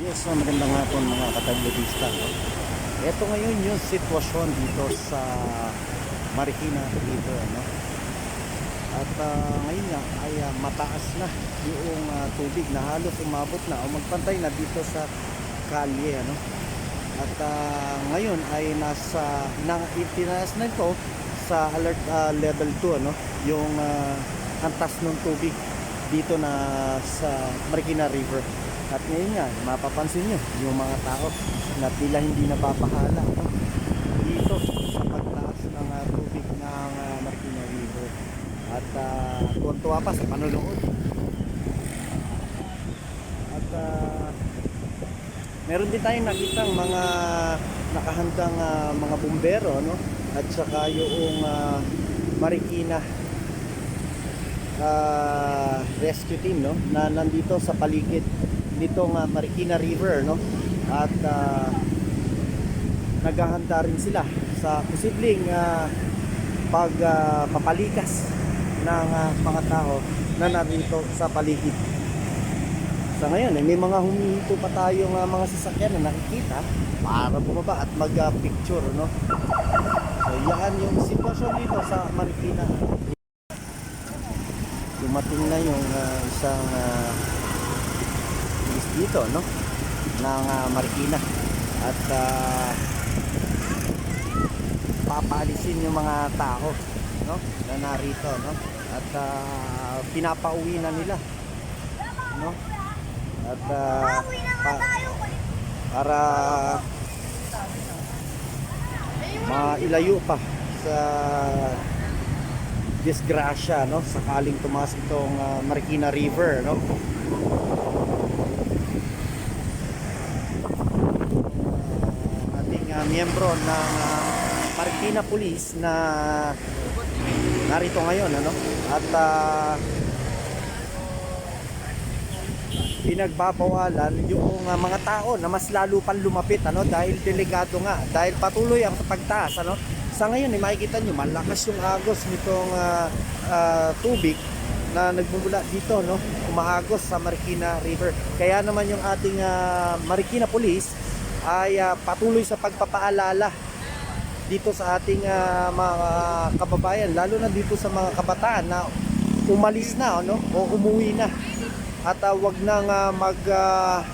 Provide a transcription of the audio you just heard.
Yes, so magandang hapon mga katablogista. No? Ito ngayon yung sitwasyon dito sa Marikina River. No? At ah, ngayon nga ay ah, mataas na yung ah, tubig na halos umabot na o magpantay na dito sa kalye. Ano? At ah, ngayon ay nasa nang itinaas na ito sa alert ah, level 2 ano yung uh, antas ng tubig dito na sa Marikina River. At ngayon nga, mapapansin nyo yung mga tao na tila hindi napapahala dito sa pagtaas ng ah, tubig ng ah, Marikina River. At uh, tuwan-tuwa pa sa panunood. At ah, meron din tayong nakitang mga nakahandang ah, mga bumbero no at saka yung ah, Marikina ah, rescue team no na nandito sa paligid nitong ah, Marikina River no at ah, naghahanda rin sila sa posibleng ah, pagpapalikas ng ah, mga tao na narito sa paligid sa ngayon, eh, may mga humihinto pa tayong uh, mga sasakyan na nakikita para bumaba at mag-picture, no? So, yan yung sitwasyon dito sa Marikina. Dumating na yung uh, isang uh, dito, no? Ng uh, Marikina. At uh, papaalisin yung mga tao, no? Na narito, no? At uh, pinapauwi na nila, no? At ah, pa- para mailayo pa sa disgrasya no? Sakaling tumaas itong ah, Marikina River no? Ah, ating ah, miyembro ng ah, Marikina Police na narito ngayon ano? At ah, pinagbabawalan yung uh, mga tao na mas lalo pang lumapit ano? Dahil delikado nga dahil patuloy ang pagtaas ano sa ngayon eh, makikita nyo malakas yung agos nitong ah, ah, tubig na nagmumula dito no? Umaagos sa Marikina River. Kaya naman yung ating ah, Marikina Police ay ah, patuloy sa pagpapaalala dito sa ating ah, mga kababayan lalo na dito sa mga kabataan na umalis na ano? O umuwi na. At uh, wag nang uh, mag uh,